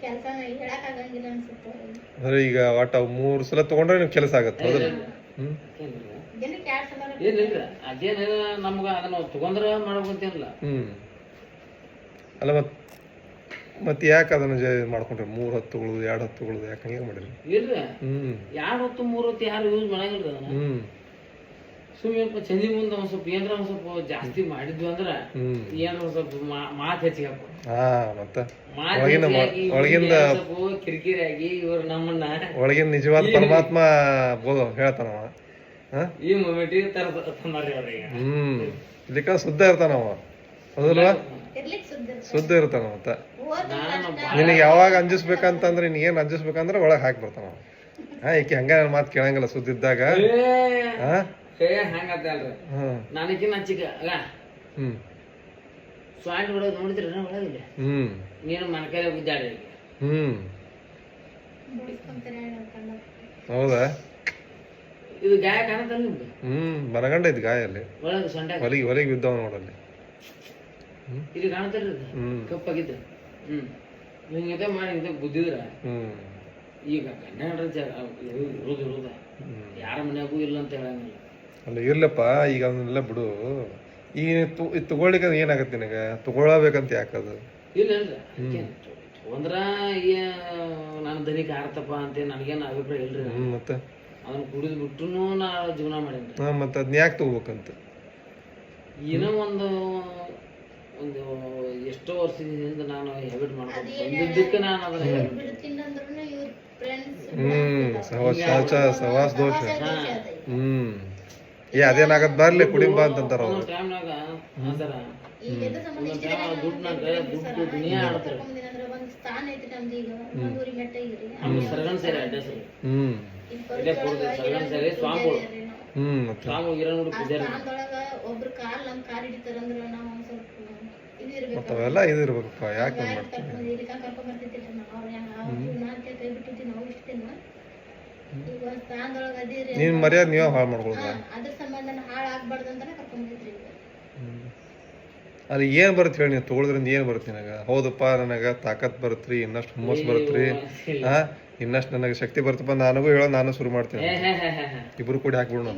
ಕೆಲಸನ ಅನ್ಸುತ್ತೆ. ಅಂದ್ರೆ ಈಗ ಒಟ್ಟ ಮೂರು ಸಲ ತಗೊಂಡ್ರೆ ನಿಮ್ಗೆ ಕೆಲಸ ಆಗತ್ತೆ ಹೌದಲ್ಲ ದಿನಕ್ಕೆ ಎರಡ್ ಸಲ ಏನಿಲ್ಲ. ಅದೇನ ನಮ್ಗ ಅದನ್ನ ತಗೊಂಡ್ರ ಮಾಡ್ಬೇಕಂತೇನಿಲ್ಲ ಹ್ಮ್. ಅಲ್ಲ ಮತ್ ಮತ್ತೆ ಯಾಕೆ ಅದನ್ನ ಜ ಮಾಡ್ಕೊಂಡ್ರಿ? ಮೂರು ಹತ್ತುಗಳು ಎರಡು ಹತ್ತುಗಳು ಯಾಕೆ ಹಂಗೆ ಮಾಡಿರಿ? ಇಲ್ರಿ. ಹ್ಮ್. ಎರಡು ಹೊತ್ತು ಮೂರು ಹೊತ್ತು ಯಾರು ಯೂಸ್ ಮಾಡಂಗಿಲ್ಲ ಅದನ್ನ. ಹ್ಮ್. ಸುಮ್ಮನೆ ಚಂದಿ ಮುಂದೆ ಒಂದ್ ಸ್ವಲ್ಪ ಏನ್ರ ಒಂದ್ ಸ್ವಲ್ಪ ಜಾಸ್ತಿ ಮಾಡಿದ್ವಿ ಅಂದ್ರ ಹ್ಮ್. ಏನ್ರ ಒಂದ್ ಸ್ವಲ್ಪ ಮಾತ್ ಹೆಚ್ಚಿಗೆ ಹಾಕೋ ಹಾ ಮತ್ತ? ಮಾತ್ ಒಳಗಿನ ಮ- ಒಳಗಿಂದ ಸ್ವಲ್ಪ ಕಿರಿಕಿರಿ ಆಗಿ ಇವ್ರು ನಮ್ಮನ್ನ ಒಳಗಿನ ನಿಜವಾದ ಪರಮಾತ್ಮ ಬೋಧ ಹೇಳ್ತಾನವ. ಹಾ? ಈ ಮೂಮೆಂಟ್ ತರ ತಂದಾರಿ ಅವ್ರಿಗೆ ಹ್ಮ್. ಇಲ್ಲಿಕ ಶುದ್ಧ ಇರ್ತಾನವ. ಹೌದಲ್ವಾ? ಇರ್ಲಿಕ್ ಸುದ್ದಿ ಶುದ್ಧ ಇರ್ತಾನ ಮತ್ತ? ಹೋದ ನಾನು ನಿನಗೆ ಯಾವಾಗ ಅಂಜಿಸ್ಬೇಕಂತಂದ್ರೆ ನೀ ಏನ್ ಅಂಜಿಸ್ಬೇಕಂದ್ರೆ ಒಳಗೆ ಹಾಕಿ ಬರ್ತಾನ ಹಾ ಈಕೆ ಹಂಗ ಮಾತು ಕೇಳಂಗಿಲ್ಲ ಸುದ್ದಿದ್ದಾಗ ಹಾ? ಹಂಗತ್ತಲ್ರಿ ಅಲ್ರಿ ನನಗಿನ್ನ ಚಿಕ್ಕ ಅಲ್ಲ? ಹ್ಮ್. ಸ್ವಾಂಡ್ ಹೊಡೋದು ನೋಡಿದ್ರಿ ಒಳಗಿಲ್ಲ ಹ್ಮ್. ನೀನು ಮನಕೈಲೆ ಬಿದ್ದಾಡಿ ಹ್ಮ್. ಹೌದಾ? ಇದು ಗಾಯ ಕಾಣತ್ತಲ್ಲ ನಿಮ್ಗೆ ಹ್ಮ್ ಬರಗಂಡ ಇದ್ ಗಾಯ ಅಲ್ಲಿ ಒಳಗೆ ಸೊಂಟ ಹೊಲಿಗೆ ಹೊಲಿಗೆ ಬಿದ್ದವ ನೋಡಲ್ಲಿ. ಇಲ್ಲಿ ಹ್ಮ್. ಕಪ್ಪಾಗಿದ್ದು. ಹ್ಮ್. ಹಿಂಗೆ ಮಾಡಿ ಹಿಂಗೆ ಬುದ್ಧಿದ್ರ. ಹ್ಮ್. ಈಗ ಕನ್ನಡ ಇರೋದು ಇರೋದ. ಹ್ಮ್. ಯಾರ ಮನ್ಯಾಗೂ ಇಲ್ಲ ಅಂತ ಹೇಳಂಗಿಲ್ಲ. ಅಲ್ಲ ಇರ್ಲಪ್ಪ ಈಗ ಅದನ್ನೆಲ್ಲ ಬಿಡು. ಈಗ ತು ಇದು ತಗೊಳ್ಳಿಕ್ಕೆ ಏನಾಗತ್ತೆ ನಿನಗೆ? ತಗೊಳ್ಳಬೇಕಂತ ಯಾಕದು ಇಲ್ಲ ಇಲ್ಲ. ನಾನು ದನಿಗೆ ಆರ್ತಪ್ಪ ಅಂತ ನನಗೇನು ಅಭಿಪ್ರಾಯ ಇಲ್ರಿ. ಹ್ಮ್ ಮತ್ತೆ? ಅದನ್ನ ಕುಡಿದು ಬಿಟ್ಟು ನಾ ಜೀವನ ಮಾಡೇನಿ ಹಾ ಮತ್ತೆ ಅದನ್ನ ಯಾಕೆ ತಗೋಬೇಕಂತ? ಏನೋ ಒಂದು ಒಂದು ಎಷ್ಟೋ ವರ್ಷದಿಂದ ನಾನು ಹ್ಯಾಬಿಟ್ ಮಾಡ್ಕೊಂಡು ಬಂದಿದ್ದಕ್ಕೆ ನಾನು ಅದನ್ನ ಹ್ಞೂ ಸವಾಸ್ ಸಹವಾಸ ಸಹವಾಸ ಸಹವಾಸ ದೋಷ. ಹ್ಞೂ ಹ್ಮ್. ಏ ಅದೇನಾಗತ್ ಬರ್ಲಿ ಕುಡಿಂಬ ಅಂತಂತಾರ ಅವ್ರು. ಹ್ಮ್. ಹ್ಮ್. ಮತ್ತೆ. ಅವೆಲ್ಲ ಇದು ಇರ್ಬೇಕಪ್ಪ ಯಾಕೆ ಮಾಡ್ತೀವಿ ನೀನ್ ಮರ್ಯಾದ ನೀವೇ ಹಾಳು ಮಾಡ್ಕೊಳ್ದ. ಹಾ, ಅದ್ರ ಸಂಬಂಧ ಹಾಳ್ ಆಗ್ಬಾರ್ದು ಅಂತಾನೆ ಅಲ್ಲಿ ಏನ್ ಬರುತ್ತೆ ಹೇಳಿ ನೀವು ತಗೊಳ್ದ್ರಿಂದ ಏನು ಬರುತ್ತೆ ನನಗೆ? ಹೌದಪ್ಪ ನನಗೆ ತಾಕತ್ ರೀ ಇನ್ನಷ್ಟು ಹುಮ್ಮಸ್ ರೀ ಹಾ ಇನ್ನಷ್ಟು ನನಗೆ ಶಕ್ತಿ ಬರ್ತಪ್ಪ ನನಗೂ ಹೇಳೋ ನಾನು ಶುರು ಮಾಡ್ತೀನಿ. ಹೇ ಹೇ ಹೇ ಹೇ ಹೇ. ಇಬ್ರು ಕೂಡಿ ಹಾಕ್ಬಿಡೋಣ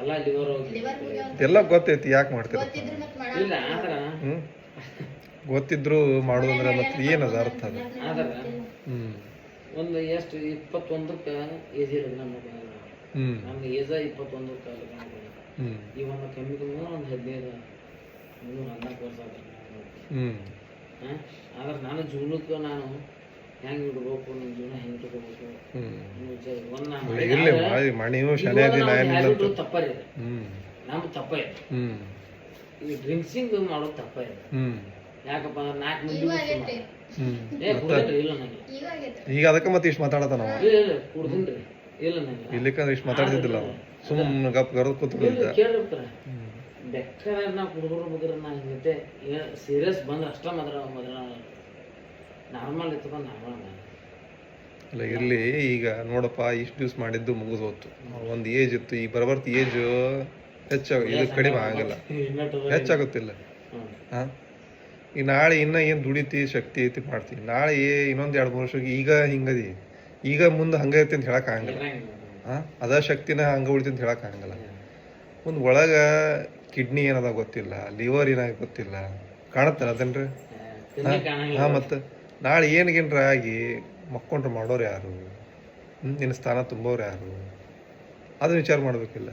ಎಲ್ಲ ಲಿವರ್ ಹೋಗಿ ಲಿವರ್ ಹೋಗ್ಯಾವ ಎಲ್ಲ ಗೊತ್ತೈತಿ ಯಾಕೆ ಮಾಡ್ತೀರ ಗೊತ್ತಿದ್ರು ಮತ್ ಮಾಡ ಇಲ್ಲ ಆದ್ರ ಹ್ಮ್ ಗೊತ್ತಿದ್ರು ಮಾಡೋದಂದ್ರೆ ಮತ್ತೆ ಏನದ ಅರ್ಥ ಅದ? ಆದ್ರ ಹ್ಮ್. ಒಂದು ಎಷ್ಟು ಇಪ್ಪತ್ತೊಂದಕ್ಕೆ ಏಜ್ ಇರೋದು ನಮ್ಮ ಹ್ಮ್. ನಮ್ಮ ಏಜ ಇಪ್ಪತ್ತೊಂದಕ್ಕೆ ಹ್ಮ್. ಒಂದು ಕಮ್ಮಿ ಕಮ್ಮಿ ಒಂದು ಹದಿನೈದು ಮೂರು ಹದಿನಾಲ್ಕು ವರ್ಷ ಆದ್ರೆ ಹ್ಮ್. ಹಾಂ ಆದ್ರೆ ನಾನು ಜೀವನಕ್ಕೆ ನಾನು ಹೆಂಗೆ ಇಡ್ಬೇಕು ನನ್ನ ಜೀವನ ಹೆಂಗೆ ಇಟ್ಕೋಬೇಕು ಒಂದು ನೀವು ಶನಿ ದಿನ ತಪ್ಪರಿ ಇದೆ ನಮ್ಮ ತಪ್ಪ ಇದೆ ಈ ಡ್ರಿಂಕ್ಸಿಂಗ್ ಮಾಡೋದು ತಪ್ಪ ಇದೆ ಯಾಕಪ್ಪ ಅಂದ್ರೆ ನಾಲ್ಕು ಮಂದಿ ಈಗ ಏ ಕುಡ್ದೇನ್ರಿ ಇಲ್ಲ ನನಗೆ. ಈಗ ಅದಕ್ಕೆ ಮತ್ತೆ ಇಷ್ಟು ಮಾತಾಡತಾನ ಅವ ಇಲ್ಲ ಇಲ್ಲ ಕುಡ್ದಿನ್ರಿ ಇಲ್ಲ ನನಗೆ. ಇಲ್ಲಿಕಂದ್ರೆ ಇಷ್ಟು ಮಾತಾಡ್ತಿದ್ದಿಲ್ಲ ಅವ ಸುಮ್ಮನೆ ಗಪ್ ಗರ್ದ್ ಕೂತ್ಕೊಂಡಿದ್ದ ಇಲ್ಲ ಕೇಳಿರ್ತಾರೆ ಬೇಕಾದ್ರೆ ನಾ ಕುಡುಗರು ಬಗ್ಗೆ ನಾ ಹಿಂಗತೆ. ಸೀರಿಯಸ್ ಬಂದ್ರೆ ಅಷ್ಟೇ ಮಾತ್ರ ಮೊದಲ ನಾರ್ಮಲ್ ಇತ್ತು ನಾರ್ಮಲ್ ಅಲ್ಲ ಇರಲಿ ಈಗ ನೋಡಪ್ಪ ಇಷ್ಟು ದಿವ್ಸ ಮಾಡಿದ್ದು ಮುಗಿದು ಹೋತು. ಒಂದು ಏಜ್ ಇತ್ತು ಈ ಬರಬರ್ತಿ ಏಜ್ ಹೆಚ್ಚಾಗ ಇದು ಕಡಿಮೆ ಆಗಲ್ಲ. ಹೆಚ್ಚಾಗುತ್ತಿಲ್ಲ. ಹಾ? ಈಗ ನಾಳೆ ಇನ್ನ ಏನು ದುಡಿತಿ ಶಕ್ತಿ ಐತಿ ಮಾಡ್ತೀವಿ ನಾಳೆ ಏ- ಇನ್ನೊಂದ್ ಎರಡು ಮೂರು ವರ್ಷಕ್ಕೆ ಈಗ ಹಿಂಗದಿ. ಈಗ ಮುಂದೆ ಹಂಗೆ ಐತಿ ಅಂತ ಹೇಳಕ್ಕೆ ಆಗಂಗಿಲ್ಲ. ಹಾಂ ಅದ ಶಕ್ತಿನ ಹಂಗ ಉಳಿತಿ ಅಂತ ಹೇಳಕ್ಕೆ ಆಗಂಗಿಲ್ಲ. ಮುಂದ್ ಒಳಗೆ ಕಿಡ್ನಿ ಏನದ ಗೊತ್ತಿಲ್ಲ ಲಿವರ್ ಏನಾಗ ಗೊತ್ತಿಲ್ಲ. ಕಾಣತ್ತಲ್ಲ ಅದನ್ರಿ ಹಾಂ? ಮತ್ತು ನಾಳೆ ಏನ್ಗೇನ್ರ ಆಗಿ ಮಕ್ಕೊಂಡ್ರೆ ಮಾಡೋರು ಯಾರು? ನಿನ್ನ ಸ್ಥಾನ ತುಂಬೋರು ಯಾರು? ಅದನ್ನ ವಿಚಾರ ಮಾಡಬೇಕಿಲ್ಲ.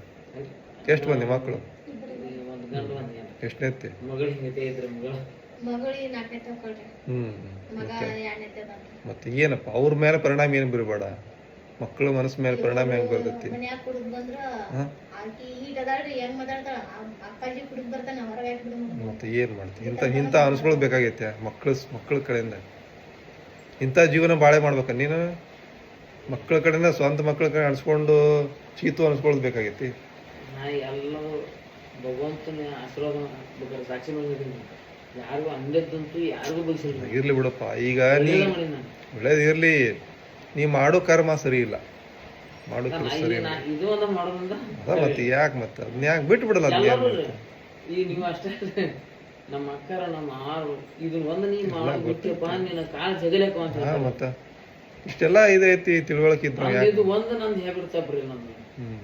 ಎಷ್ಟು ಮಂದಿ ಮಕ್ಕಳು ಒಂದು ಒಂದು ಎಷ್ಟನೇತಿ ಮತ್ತೆ? ಏನಪ್ಪ ಅವ್ರ ಮೇಲೆ ಪರಿಣಾಮ ಏನು ಬೀರಬೇಡ ಮಕ್ಕಳ ಮನಸ್ಸು ಮೇಲೆ ಪರಿಣಾಮ ಹೆಂಗ್ ಬರ್ತೈತಿ ಮತ್ತೆ ಏನ್ ಮಾಡ್ತಿ? ಇಂಥ ಇಂಥ ಅನ್ಸ್ಕೊಳ್ ಬೇಕಾಗೈತೆ ಮಕ್ಕಳ ಮಕ್ಕಳ ಕಡೆಯಿಂದ. ಇಂಥ ಜೀವನ ಬಾಳೆ ಮಾಡ್ಬೇಕ ನೀನು? ಮಕ್ಕಳ ಕಡೆಯಿಂದ ಸ್ವಂತ ಮಕ್ಕಳ ಕಡೆ ಅನ್ಸ್ಕೊಂಡು ಚೀತು ಅನ್ಸ್ಕೊಳ್ಳೋದು ಬೇಕಾಗೈತಿ? ಭಗವಂತನ ಆಶೀರ್ವಾದ ಸಾಕ್ಷಿ ಮಾಡಿದ್ದೀನಿ ಯಾರಿಗೂ ಅಂದದ್ದಂತೂ ಯಾರಿಗೂ ಬಗ್ಸಿಲ್ಲ ಇರ್ಲಿ ಬಿಡಪ್ಪ ಈಗ ನೀ ನಾನು. ಒಳ್ಳೇದು ಇರ್ಲಿ ನೀ ಮಾಡೋ ಕರ್ಮ ಸರಿ ಇಲ್ಲ. ಮಾಡೋ ನಾ ಈಗ ಸರಿ ನಾ ಇಲ್ಲ. ಇದು ಒಂದು ಮಾಡೋದ್ರಿಂದ ಅದ ಮತ್ತೆ ಯಾಕೆ ಮತ್ತೆ? ಅದನ್ನ ಯಾಕೆ ಬಿಟ್ಟು ಬಿಡಲ್ಲ ಎಲ್ಲರೂ ಈಗ ನೀವು ಅಷ್ಟೇ ನಮ್ಮ ಅಕ್ಕರ ನಮ್ಮ ಆರು ಇದನ್ನ ಒಂದು ನೀ ಬಿಟ್ಟಪ್ಪ ನಿನ್ನ ಕಾಲ್ ಜಗಲೇಕ ಅಂತ ಹಾ ಮತ್ತ? ಇಷ್ಟೆಲ್ಲ ಇದೈತಿ ತಿಳುವಳಿಕೆ ಇದ್ರು ನಂದು ಯಾಕೆ? ಇದು ಒಂದು ನಂದು ತಪ್ಪ್ರಿ ಹ್ಮ್.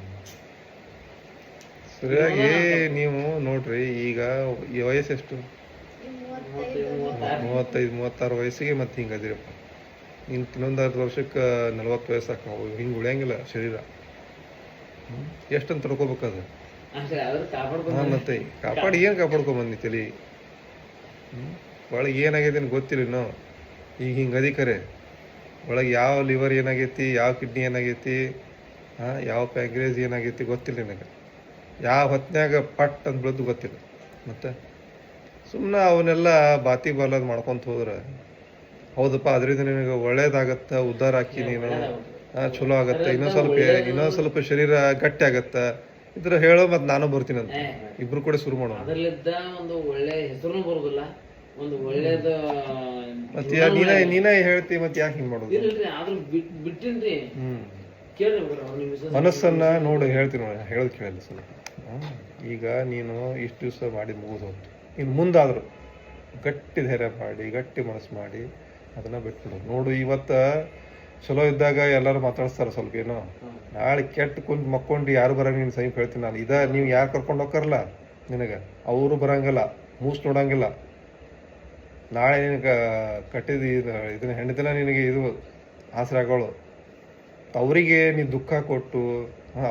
ಸರಿಯಾಗಿ ನೀವು ನೋಡ್ರಿ ಈಗ ಈ ವಯಸ್ಸೆಷ್ಟು? ಮೂವತ್ತೈದು ಮೂವತ್ತೈದು ಮೂವತ್ತಾರು ವಯಸ್ಸಿಗೆ ಮತ್ತೆ ಹಿಂಗೆ ಅದಿರಪ್ಪ. ಇನ್ನು ಇನ್ನೊಂದು ಅರ್ಧ ವರ್ಷಕ್ಕೆ ನಲ್ವತ್ತು ವಯಸ್ಸು ಹಾಕವು ಹಿಂಗೆ ಉಳಿಯಂಗಿಲ್ಲ ಶರೀರ? ಎಷ್ಟಂತ ತಡ್ಕೋಬೇಕದು ಹಾಂ ಮತ್ತೆ ಕಾಪಾಡಿ ಏನು ಕಾಪಾಡ್ಕೊಂಬಂದಿ ತಲೆ? ಒಳಗೆ ಏನಾಗೈತೆ ಗೊತ್ತಿಲ್ಲ ಇನ್ನೂ. ಈಗ ಹಿಂಗೆ ಅಧಿಕರೆ ಒಳಗೆ ಯಾವ ಲಿವರ್ ಏನಾಗೈತಿ ಯಾವ ಕಿಡ್ನಿ ಏನಾಗೈತಿ ಹಾಂ ಯಾವ ಪ್ಯಾಂಕ್ರೇಜ್ ಏನಾಗೈತಿ ಗೊತ್ತಿಲ್ಲ ನನಗೆ. ಯಾವ ಹೊತ್ನ್ಯಾಗ ಪಟ್ ಅಂತ ಬೆಳೆದು ಗೊತ್ತಿಲ್ಲ. ಮತ್ತೆ? ಸುಮ್ಮನೆ ಅವನ್ನೆಲ್ಲ ಬಾತಿ ಬರ್ಲಾದ್ ಮಾಡ್ಕೊಂತ ಹೋದ್ರೆ. ಹೌದಪ್ಪ ಅದರಿಂದ ನಿನಗೆ ಒಳ್ಳೇದಾಗತ್ತೆ ಉದ್ಧಾರ ಹಾಕಿ ನೀನು. ಚಲೋ ಆಗತ್ತೆ ಇನ್ನೊಂದು ಸ್ವಲ್ಪ ಇನ್ನೊಂದು ಸ್ವಲ್ಪ ಶರೀರ ಗಟ್ಟಿ ಆಗತ್ತೆ. ಇದ್ರ ಹೇಳೋ ಮತ್ತೆ ನಾನು ಬರ್ತೀನಂತ. ಇಬ್ರು ಕೂಡ ಶುರು ಮಾಡೋಣ. ಅದ್ರಲ್ಲಿದ್ದ ಒಂದು ಒಳ್ಳೆ ಹೆಸರು ಬರುದಿಲ್ಲ. ಒಂದು ಒಳ್ಳೇದ ಮತ್ತೆ ಯಾ- ನೀನ ನೀನೇ ಹೇಳ್ತಿ ಮತ್ತೆ ಯಾಕೆ ಹಿಂಗೆ ಮಾಡೋದು? ಇಲ್ರಿ ಆದ್ರೂ ಬಿಟ್ಟಿನ್ರಿ. ಮನಸ್ಸನ್ನ ನೋಡು ಹೇಳ್ತೀನಿ ಹೇಳೋದು ಕೇಳಲ್ಲ ಸ್ವಲ್ಪ. ಈಗ ನೀನು ಇಷ್ಟು ದಿವಸ ಮಾಡಿ ಮುಗಿದು ಹೋಗ್ತು ಇನ್ನು ಮುಂದಾದರು ಗಟ್ಟಿ ಧೈರ್ಯ ಮಾಡಿ, ಗಟ್ಟಿ ಮನಸ್ಸು ಮಾಡಿ ಅದನ್ನ ಬಿಟ್ಬಿಡು. ನೋಡು, ಇವತ್ತು ಚಲೋ ಇದ್ದಾಗ ಎಲ್ಲರೂ ಮಾತಾಡಿಸ್ತಾರೆ ಸ್ವಲ್ಪ ಏನೋ. ನಾಳೆ ಕೆಟ್ಟ ಕುಂತು ಮಕ್ಕೊಂಡು ಯಾರು ಬರಂಗ ನೀನು ಸೈ ಹೇಳ್ತೀನಿ ನಾನು. ಇದ ನೀವು ಯಾರು ಕರ್ಕೊಂಡು ಹೋಗ್ಕರಲ್ಲ ನಿನಗೆ? ಅವರು ಬರಂಗಿಲ್ಲ, ಮೂಸ್ ನೋಡಂಗಿಲ್ಲ. ನಾಳೆ ನಿನಗೆ ಕಟ್ಟಿದ ಇದನ್ನ ಹೆಂಡತಿನ ನಿನಗೆ ಇದು ಆಸರಾಗೋಳು. ಅವರಿಗೆ ನೀನು ದುಃಖ ಕೊಟ್ಟು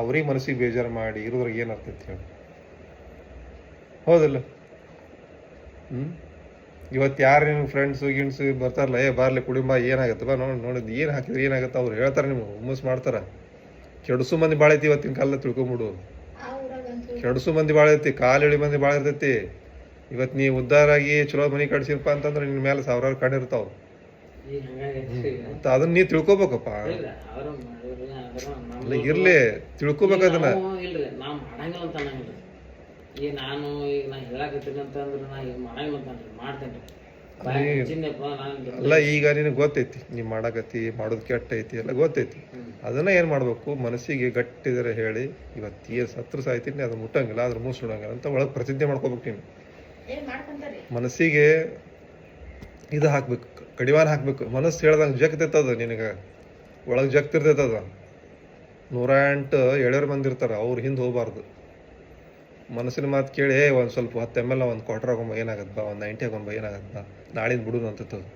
ಅವ್ರಿಗೆ ಮನಸ್ಸಿಗೆ ಬೇಜಾರು ಮಾಡಿ ಇರೋದ್ರಾಗ ಏನು ಅರ್ಥೈತಿ ಹೇಳಿ. ಹೌದಲ್ಲ? ಹ್ಞೂ ಇವತ್ತು ಯಾರು ನಿಮ್ಗೆ ಫ್ರೆಂಡ್ಸು ಗಿಣ್ಸು ಬರ್ತಾರಲ್ಲ ಏ ಬಾರ್ಲಿ ಕುಡಿಂಬ ಏನಾಗುತ್ತೆ? ಬಾ ನೋಡಿ ನೋಡಿದ್ದು ಏನು ಹಾಕಿದ್ರೆ ಏನಾಗುತ್ತೆ? ಅವ್ರು ಹೇಳ್ತಾರೆ ನಿಮ್ಗೆ ಹುಮ್ಮಸ್ ಮಾಡ್ತಾರೆ. ಕೆಡ್ಸು ಮಂದಿ ಭಾಳ ಐತಿ ಇವತ್ತಿನ ಕಾಲ ತಿಳ್ಕೊಂಬಿಡು. ಕೆಡಸು ಮಂದಿ ಭಾಳ ಐತಿ ಕಾಲು ಇಳಿ ಮಂದಿ ಭಾಳ ಇರ್ತೈತಿ. ಇವತ್ತು ನೀ ಉದ್ದಾರಾಗಿ ಆಗಿ ಚಲೋ ಮನೆ ಕಟ್ಸಿರಪ್ಪ ಅಂತಂದ್ರೆ ನಿನ್ನ ಮೇಲೆ ಸಾವಿರಾರು ಕಂಡಿರ್ತಾವೆ ಅದನ್ನ ನೀ ತಿಳ್ಕೊಬೇಕಪ್ಪ. ಇರ್ಲಿ ಅವ್ರ ಅದನ್ನ. ಆದ್ರ ಅಲ್ಲ ನಮ್ದು- ಇರ್ಲಿ ತಿಳ್ಕೊಬೇಕು ಈಗ ನಾನು ಈಗ ನಾ ಹೇಳಾಕತ್ತೀನಿ ಅಂತಂದ್ರೆ ನಾ ಈಗ ಮಾಡಂಗಿಲ್ಲ ಮಾಡ್ತೇನೆ. ಮಾಡ್ತೇನೆ ಚಿನ್ನಪ್ಪ ನಾನು ಅಲ್ಲ ಈಗ ನಿನಗೆ ಗೊತ್ತೈತಿ ನೀ ಮಾಡಕತ್ತಿ ಮಾಡೋದು ಕೆಟ್ಟ ಐತಿ ಎಲ್ಲ ಗೊತ್ತೈತಿ. ಅದನ್ನ ಏನು ಮಾಡಬೇಕು? ಮನಸ್ಸಿಗೆ ಗಟ್ಟಿದರೆ ಹೇಳಿ ಇವತ್ತು ಏನು ಸತ್ರ ಸಾಯ್ತೀನಿ ಅದು ಮುಟ್ಟಂಗಿಲ್ಲ ಅದ್ರ ಮೂಸ್ ನೋಡಂಗಿಲ್ಲ ಅಂತ ಒಳಗೆ ಪ್ರತಿಜ್ಞೆ ಮಾಡ್ಕೋಬೇಕು ನೀನು. ಮನಸ್ಸಿಗೆ ಇದು ಹಾಕ್ಬೇಕು ಕಡಿವಾಣ ಹಾಕ್ಬೇಕು. ಮನಸ್ಸು ಹೇಳ್ದಂಗೆ ಜಗ್ತೈತದ ನಿನಗೆ. ಒಳಗೆ ಜಗ್ತಿರ್ತೈತದ ನೂರ ಎಂಟು ಎಳೆಯರು ಬಂದಿರ್ತಾರೆ ಅವ್ರು ಹಿಂದೆ ಹೋಗ್ಬಾರ್ದು. ಮನಸ್ಸಿನ ಮಾತು ಕೇಳಿ ಒಂದು ಸ್ವಲ್ಪ ಹತ್ತು ಎಂ ಎಲ್ ಒಂದು ಕ್ವಾರ್ಟರ್ ಆಗೊಂಬ ಏನಾಗತ್ತೆ ಬಾ ಒಂದು ನೈಂಟಿ ಆಗೊಂಬ ಏನಾಗತ್ತೆ ಬಾ ನಾಳಿನ ಬಿಡುದು ಅಂತತ್ತದು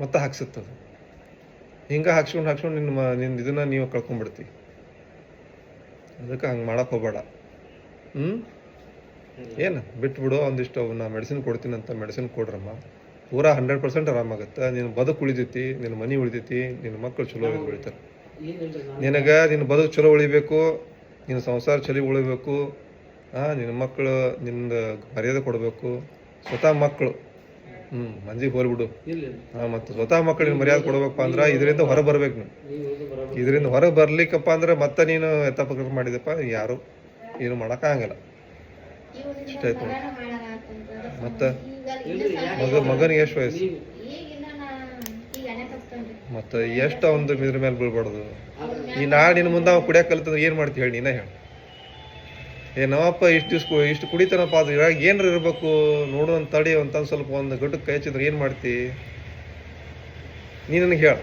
ಮತ್ತೆ ಹಾಕ್ಸತ್ತದು ಹಿಂಗೆ ಹಾಕ್ಸ್ಕೊಂಡು ಹಾಕ್ಸ್ಕೊಂಡು ನಿನ್ನ ನಿನ್ನ ಇದನ್ನ ನೀವು ಕಳ್ಕೊಂಡ್ಬಿಡ್ತಿ ಅದಕ್ಕೆ ಹಂಗೆ ಮಾಡಕ್ಕೆ ಹೋಗಬೇಡ. ಹ್ಞೂ ಏನು? ಬಿಟ್ಬಿಡು ಒಂದಿಷ್ಟು ನಾ ಮೆಡಿಸಿನ್ ಕೊಡ್ತೀನಂತ ಅಂತ ಮೆಡಿಸಿನ್ ಕೊಡ್ರಮ್ಮ. ಪೂರಾ ಹಂಡ್ರೆಡ್ ಪರ್ಸೆಂಟ್ ಆರಾಮಾಗತ್ತೆ. ನಿನ್ನ ಬದುಕು ಉಳಿತೈತಿ ನಿನ್ನ ಮನೆ ಉಳಿತೈತಿ ನಿನ್ನ ಮಕ್ಕಳು ಚಲೋ ನಾನು? ನಿನಗೆ ನಿನ್ನ ಬದುಕು ಚಲೋ ಉಳಿಬೇಕು ನಿನ್ನ ಸಂಸಾರ ಚಲೋ ಉಳಿಬೇಕು ಹಾಂ ನಿನ್ನ ಮಕ್ಕಳು ನಿಮ್ದು ಮರ್ಯಾದೆ ಕೊಡಬೇಕು. ಸ್ವತಃ ಮಕ್ಕಳು. ಹ್ಞೂ ಮಂಜಿಗೆ ಹೋಲ್ಬಿಡು ಹಾಂ ಮತ್ತು ಸ್ವತಃ ಮಕ್ಕಳಿಗೆ ಮರ್ಯಾದೆ ಕೊಡ್ಬೇಕಪ್ಪ ಅಂದ್ರೆ ಇದರಿಂದ ಹೊರ ಬರ್ಬೇಕು ನೀನು. ನೀವು ಇದು ಇದರಿಂದ ಹೊರಗೆ ಬರ್ಲಿಕ್ಕಪ್ಪ ಅಂದ್ರೆ ಮತ್ತೆ ನೀನು ಎತ್ತಪಕ್ಕ ಮಾಡಿದಪ್ಪ ಯಾರು? ಏನು ಮಾಡೋಕ್ಕಾಗಲ್ಲ ಆಗಲ್ಲ ಇಷ್ಟ ಆಯ್ತು. ಮತ್ತೆ? ಮಗ ಮಗನಿಗೆ ಎಷ್ಟು ವಯಸ್ಸು? ಮತ್ತು ಎಷ್ಟು ಒಂದು ಇದ್ರ ಮೇಲೆ ಬೀಳ್ಬಾರ್ದು. ಈ ನಾಳೆ ನಿನ್ನ ಮುಂದೆ ಅವ ಕುಡಿಯಕ್ಕೆ ಕಲಿತಂದ್ರೆ ಏನು ಮಾಡ್ತಿ ಹೇಳಿ ನೀನೇ ಹೇಳಿ. ಏ, ನಮ್ಮಪ್ಪ ಇಷ್ಟು ದಿವ್ಸ ಇಷ್ಟು ಕುಡಿತಾನಪ್ಪ ಅದು ಇವಾಗ ಏನಾರು ಇರ್ಬೇಕು? ನೋಡು ತಡಿ ಅಂತ ಸ್ವಲ್ಪ ಒಂದು ಗಡ್ಡಕ್ಕೆ ಕೈ ಹಚ್ಚಿದ್ರೆ ಏನು ಮಾಡ್ತಿ? ನೀ ನನಗೆ ಹೇಳು.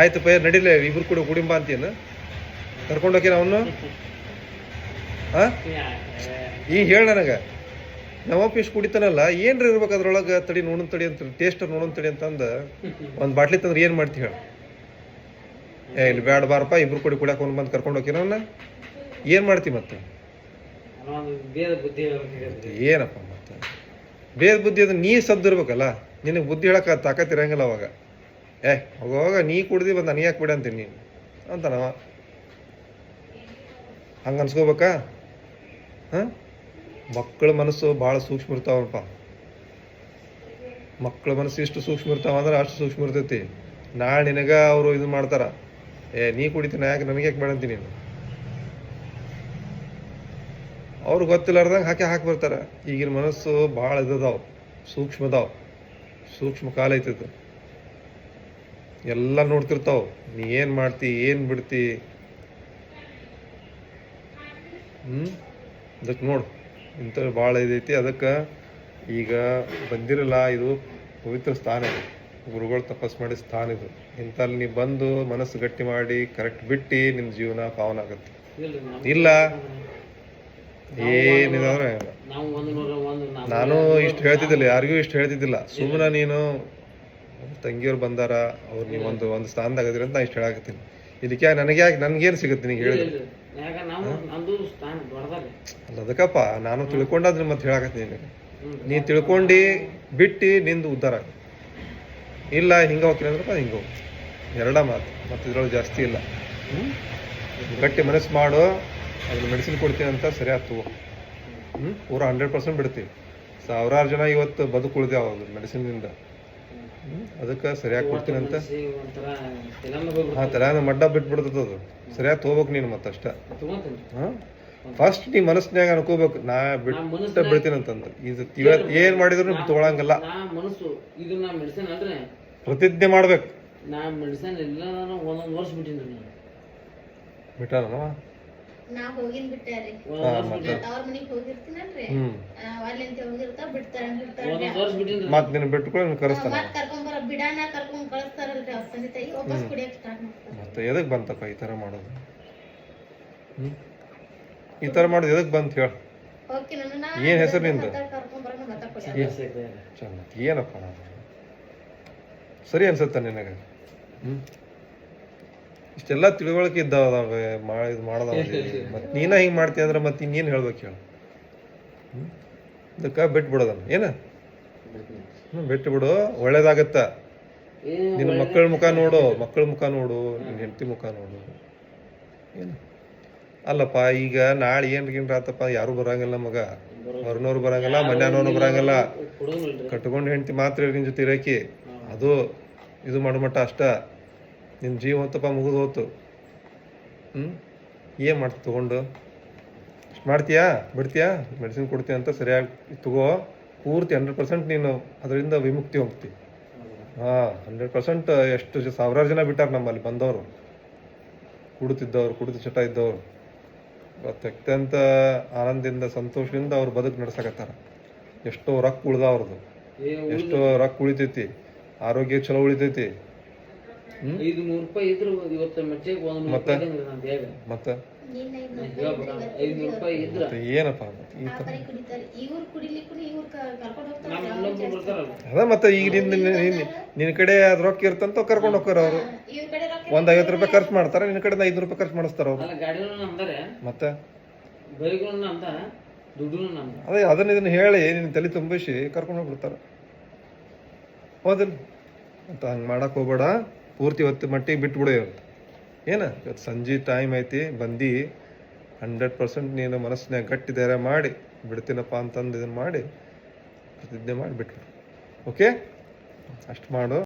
ಆಯ್ತು ಪೈ ನಡಿಲೆ, ಇಬ್ರು ಕೂಡ ಕುಡಿಂಬ ಅಂತೀನ ಕರ್ಕೊಂಡು ಹೋಗ್ಯಾನ ಅವನು? ಹಾಂ ಈಗ ಹೇಳ ನನಗೆ. ನಮ್ಮಪ್ಪ ಇಷ್ಟು ಕುಡಿತಾನಲ್ಲ, ಏನ್ರ ಇರ್ಬೇಕು ಅದ್ರೊಳಗೆ? ತಡಿ, ನೋಡೋಣ ತಡಿ ಅಂತ ಟೇಸ್ಟ್ ನೋಡೋಣ ತಡಿ ಅಂತಂದು. ಒಂದು ಬಾಟ್ಲಿ ತಂದ್ರೆ ಏನು ಮಾಡ್ತಿ ಹೇಳ. ಏ, ಇಲ್ಲಿ ಬ್ಯಾಡ ಬಾರಪ್ಪ, ಇಬ್ರು ಕೂಡಿ ಕುಡಿಯಕ್ಕೆ ಒಂದು ಬಂದು ಕರ್ಕೊಂಡು ಅವನ್ನ? ಏನು ಮಾಡ್ತಿ ಮತ್ತೆ? ಏನಪ್ಪ ಮತ್ತೆ? ಬೇರೆ ಬುದ್ಧಿ ಅದು ನೀ ಸದ್ದಿರ್ಬೇಕಲ್ಲ? ನಿನಗೆ ಬುದ್ಧಿ ಹೇಳಕ್ಕೆ ತಾಕತ್ ಇರಂಗಿಲ್ಲ ಅವಾಗ. ಏ, ಹೋಗುವಾಗ ನೀ ಕುಡ್ದಿ ಬಂದು ನನಗೆ ಯಾಕೆ ಬಿಡ ಅಂತೀನಿ ನೀನು ಅಂತಾನವ ಹಂಗೆ ಅನ್ಸ್ಕೋಬೇಕಾ? ಹಾಂ? ಮಕ್ಕಳ ಮನಸ್ಸು ಭಾಳ ಸೂಕ್ಷ್ಮ ಇರ್ತಾವಪ್ಪ. ಮಕ್ಕಳ ಮನಸ್ಸು ಇಷ್ಟು ಸೂಕ್ಷ್ಮ ಇರ್ತಾವ ಅಂದ್ರೆ ಅಷ್ಟು ಸೂಕ್ಷ್ಮ ಇರ್ತೈತಿ. ನಾಳೆ ನಿನಗ ಅವರು ಇದು ಮಾಡ್ತಾರ. ಏ, ನೀ ಕುಡಿತೀನಿ ಯಾಕೆ? ನನಗೆ ಯಾಕೆ ಬೇಡ ಅಂತೀನಿ ನೀನು? ಅವ್ರು ಗೊತ್ತಿಲ್ಲಾರ್ದಂಗೆ ಹಾಕಿ ಹಾಕಿ ಬರ್ತಾರೆ. ಈಗಿನ ಮನಸ್ಸು ಭಾಳ ಇದದಾವ ಸೂಕ್ಷ್ಮ ಅದಾವ ಸೂಕ್ಷ್ಮ ಕಾಲ ಐತದ ಎಲ್ಲ ನೋಡ್ತಿರ್ತಾವ ನೀ ಏನು ಮಾಡ್ತಿ ಏನು ಬಿಡ್ತಿ. ಹ್ಞೂ ಅದಕ್ಕೆ ನೋಡು ಇಂಥ ಭಾಳ ಇದೈತಿ. ಅದಕ್ಕೆ ಈಗ ಬಂದಿರಲ್ಲ ಇದು ಪವಿತ್ರ ಸ್ಥಾನ ಇದು. ಗುರುಗಳು ತಪಸ್ ಮಾಡಿ ಸ್ಥಾನ ಇದು. ಇಂಥಲ್ಲಿ ನೀ ಬಂದು ಮನಸ್ಸು ಗಟ್ಟಿ ಮಾಡಿ ಕರೆಕ್ಟ್ ಬಿಟ್ಟು ನಿಮ್ಮ ಜೀವನ ಪಾವನ ಆಗುತ್ತೆ. ಇಲ್ಲ. ಏನಿದಾದ್ರೆ ಒಂದು ನಾನು ಇಷ್ಟು ಹೇಳ್ತಿದ್ದಿಲ್ಲ ಯಾರಿಗೂ ಇಷ್ಟು ಹೇಳ್ತಿದ್ದಿಲ್ಲ. ಸುಮ್ಮನೆ ನೀನು ತಂಗಿಯವ್ರು ಬಂದಾರ ಅವ್ರು ನೀವು ಒಂದು ಒಂದು ಸ್ಥಾನದಾಗ ಅದಿರ ಅಂತ ನಾ ಇಷ್ಟು ಹೇಳಾಕತ್ತೀನಿ. ಇದಕ್ಕೆ ನನಗೆ ಯಾಕೆ ನನ್ಗೇನು ಸಿಗುತ್ತೆ ನಿನಗೆ ಹೇಳಿದ್ರೆ? ಅಲ್ಲ ಅದಕ್ಕಪ್ಪ ನಾನು ತಿಳ್ಕೊಂಡಾದ್ರೆ ಮತ್ತೆ ಹೇಳಾಕತ್ತೀನಿ ನಿನಗೆ. ನೀ ತಿಳ್ಕೊಂಡು ಬಿಟ್ಟು ನಿಂದು ಉದ್ಧಾರ ಇಲ್ಲ ಹಿಂಗೆ ಹೋಗ್ತೀನಿ ಅಂದ್ರಪ್ಪ ಹಿಂಗೆ ಹೋಗು. ಎರಡ ಮಾತು ಮತ್ತು ಇದ್ರೊಳಗೆ ಜಾಸ್ತಿ ಇಲ್ಲ? ಗಟ್ಟಿ ಮನಸ್ಸು ಮಾಡು. ಅದ್ರ ಮೆಡಿಸಿನ್ ಕೊಡ್ತೀನಿ ಅಂತ ಸರಿಯಾಗಿ ಆಯ್ತು. ಹ್ಞೂ ಪೂರ ಹಂಡ್ರೆಡ್ ಪರ್ಸೆಂಟ್ ಬಿಡ್ತೀವಿ ಸಾವಿರಾರು ಜನ ಇವತ್ತು ಬದುಕು ಅವಾಗ ಅದು ಮೆಡಿಸಿನ್ನಿಂದ ಅದಕ್ಕೆ ಸರಿಯಾಗಿ ಕೊಡ್ತೀನಿ ಅಂತ. ಹಾ. ಹಾಂ ಮಡ್ಡ ಬಿಟ್ಬಿಡ್ತದ ಅದು. ಸರಿಯಾಗಿ ತೊಗೋಬೇಕು ನೀನು ಮತ್ತೆ ಅಷ್ಟ. ತಗೊಂತೀನಿ ಹಾಂ? ಫಸ್ಟ್ ನೀ ಮನಸ್ಸಿನಾಗ ಅನ್ಕೋಬೇಕು ನಾ ಬಿಟ್ಟ ಬಿಡ್ತೀನಿ ಅಂತಂದು ಇದು ಇವತ್ತು ಏನು ಮಾಡಿದ್ರು ತಗೊಳಂಗಿಲ್ಲ. ಪ್ರತಿಜ್ಞೆ ಮಾಡ್ಬೇಕು. ನಾ ಮೆಡಿಸಿನ್ ಒಂದೊಂದು ವರ್ಷ ಬಿಟ್ಟಾನವ ನಾ ಹೋಗಿನ್ ಬಿಟ್ಟಾರಿ ಅವ್ರ ಮನಿಗ್ ಹೋಗಿರ್ತೀನಲ್ರಿ? ಅಲ್ಲಿಂತ ಅಲ್ಲಿಂದ ಹೋಗಿರ್ತಾವ ಬಿಡ್ತಾರ ಬಿಟ್ಕೊಂಡು ನೀನು ಕರೆಸ್ತಾನ ಮತ್ ಕರ್ಕೊಂಡ್ ಬರ ಬಿಡಾನ ಕರ್ಕೊಂಡ್ ಕಳಿಸ್ತಾರಲ್ರಿ ಅವ್ರ ತಂದೆ ತಾಯಿ. ವಾಪಸ್ ಕುಡಿಯಕ್ ಸ್ಟಾರ್ಟ್ ಮಾಡ್ತಾರ. ಮತ್ತೆ ಎದಕ್ಕೆ ಬಂತಪ್ಪ ಈ ತರ ಮಾಡೋದು? ಈ ತರ ಮಾಡೋದು ಎದಕ್ ಬಂತ ಹೇಳ? ಓಕೆ ನನ್ನ ಏನ್ ಹೆಸರು ನಿಂದು? ಕರ್ಕೊಂಡ್ ಬರೋಣ ಮತ್ತ ಕುಡಿಯ ಚೆನ್ನ ಏನಪ್ಪ ನಾನು ಸರಿ ಅನ್ಸುತ್ತ ನಿನಗ? ಹ್ಞೂ ಇಷ್ಟೆಲ್ಲ ತಿಳುವಳಿಕೆ ಇದ್ದಾವ ಅದಾವೆ ಮಾ ಇದು ಮಾಡೋದವ ಮತ್ತೆ ನೀನ ಹಿಂಗೆ ಮಾಡ್ತೀಯ ಅಂದ್ರೆ ಮತ್ತೆ ಇನ್ನೇನು ಹೇಳ್ಬೇಕು ಹೇಳು. ಅದಕ್ಕೆ ಬಿಟ್ಬಿಡೋದನ್ನ ಏನ? ಹ್ಞೂ ಬಿಟ್ಟು ಬಿಡು ಒಳ್ಳೇದಾಗತ್ತ ನಿನ್ನ ಮಕ್ಕಳ ಮುಖ ನೋಡು ಮಕ್ಕಳ ಮುಖ ನೋಡು ನಿನ್ನ ಹೆಂಡತಿ ಮುಖ ನೋಡು. ಏನು? ಅಲ್ಲಪ್ಪ ಈಗ ನಾಳೆ ಏನ್ ಗಿನ್ರ ಆತಪ್ಪ ಯಾರು ಬರಂಗಿಲ್ಲ ಮಗ ಹೊರನವ್ರು ಬರಂಗಿಲ್ಲ ಮನ್ಯಾನವ್ರು ಬರಂಗಿಲ್ಲ. ಕಟ್ಕೊಂಡು ಹೆಂಡತಿ ಮಾತ್ರ ಇವ್ರಿಗಿನ ಜೊತೆ ಇರಕಿ. ಅದು ಇದು ಮಾಡೋ ಮಟ್ಟ ಅಷ್ಟ. ನಿನ್ನ ಜೀವ ಹೊತ್ತಪ್ಪ ಮುಗಿದು ಹೋತು. ಹ್ಞೂ ಏನು ಮಾಡ್ತು ತೊಗೊಂಡು? ಇಷ್ಟು ಮಾಡ್ತೀಯಾ? ಬಿಡ್ತೀಯಾ? ಮೆಡಿಸಿನ್ ಕೊಡ್ತೀಯ ಅಂತ ಸರಿಯಾಗಿ ತಗೋ. ಪೂರ್ತಿ ಹಂಡ್ರೆಡ್ ಪರ್ಸೆಂಟ್ ನೀನು ಅದರಿಂದ ವಿಮುಕ್ತಿ ಹೋಗ್ತಿ. ಹಾಂ ಹಂಡ್ರೆಡ್ ಪರ್ಸೆಂಟ್ ಎಷ್ಟು ಸಾವಿರಾರು ಜನ ಬಿಟ್ಟಾರೆ ನಮ್ಮಲ್ಲಿ ಬಂದವರು. ಕುಡುತ್ತಿದ್ದವ್ರು ಕುಡಿದು ಚಟ ಇದ್ದವ್ರು. ಇವತ್ತು ಅತ್ಯಂತ ಆನಂದದಿಂದ ಸಂತೋಷದಿಂದ ಅವ್ರು ಬದುಕು ನಡ್ಸಕತ್ತಾರ. ಎಷ್ಟೋ ರೊಕ್ಕ ಉಳ್ದ ಅವ್ರದ್ದು ಎಷ್ಟೋ ರೊಕ್ಕ ಉಳಿತೈತಿ. ಆರೋಗ್ಯ ಚಲೋ ಉಳಿತೈತಿ. ಐದು ನೂರು ರೂಪಾಯಿ ಇದ್ರು ಇವತ್ತು ಮೆಚ್ಚೆಗೆ ಒಂದು ನೂರು ಮತ್ತೆ? ರೂಪಾಯಿ ಮತ್ತೆ? ನೀನ್ ಐದ್ನೂರ್ ರೂಪಾಯಿ ಇದ್ರ. ಮತ್ತೆ ಏನಪ್ಪ? ಮತ್ತೆ ಈ ಆ ಕುಡಿತಾರೆ. ಇವ್ರು ಕುಡಿಲಿಕ್ಕೂ ಇವ್ರು ಕರ್ಕೊಂಡ್ ಹೋಗ್ತಾರ. ನಮ್ಮ ಇನ್ನೊಬ್ರು ಬರ್ತಾರಲ್ಲ. ಅದ ಮತ್ತೆ ಈಗ ನಿನ್ನ ನಿನ್ನ ನಿನ್ನ ಕಡೆ ಅದ್ ರೊಕ್ಕ ಇರ್ತಂತ ಕರ್ಕೊಂಡು ಹೋಗ್ತಾರ ಅವರು. ಇವ್ರ ಕಡೆ ರೊಕ್ಕ ಒಂದ್ ಐವತ್ತು ರೂಪಾಯಿ ಖರ್ಚು ಮಾಡ್ತಾರೆ ನಿನ್ನ ಕಡೆ ಐದು ರೂಪಾಯಿ ಖರ್ಚು ಮಾಡಿಸ್ತಾರ ಅವ್ರು. ಅಲ್ಲ ಮತ್ತೆ? ಬೈಕ್ಗಳನ್ನ ದುಡ್ಡು ಅದೇ ಅದನ್ನ ಇದನ್ನ ಹೇಳಿ ನಿನ್ನ ತಲೆ ತುಂಬಿಸಿ ಕರ್ಕೊಂಡು ಹೋಗ್ಬಿಡ್ತಾರ. ಹೌದಿಲ್ಲ ಅಂತ ಹಂಗೆ ಮಾಡಕ್ ಹೋಗ್ಬೇಡ. ಪೂರ್ತಿ ಹೊತ್ತು ಮಟ್ಟಿಗೆ ಬಿಟ್ಬಿಡು ಏನು? ಇವತ್ತು ಸಂಜೆ ಟೈಮ್ ಐತಿ, ಬಂದು ಹಂಡ್ರೆಡ್ ಪರ್ಸೆಂಟ್ ನೀನು ಮನಸ್ಸಿನಾಗ ಗಟ್ಟಿ ಧೈರ್ಯ ಮಾಡಿ, ಬಿಡ್ತೀನಪ್ಪ ಅಂತಂದು ಇದನ್ನು ಮಾಡಿ, ಪ್ರತಿಜ್ಞೆ ಮಾಡಿ ಬಿಟ್ಬಿಡು. ಓಕೆ ಅಷ್ಟು ಮಾಡು.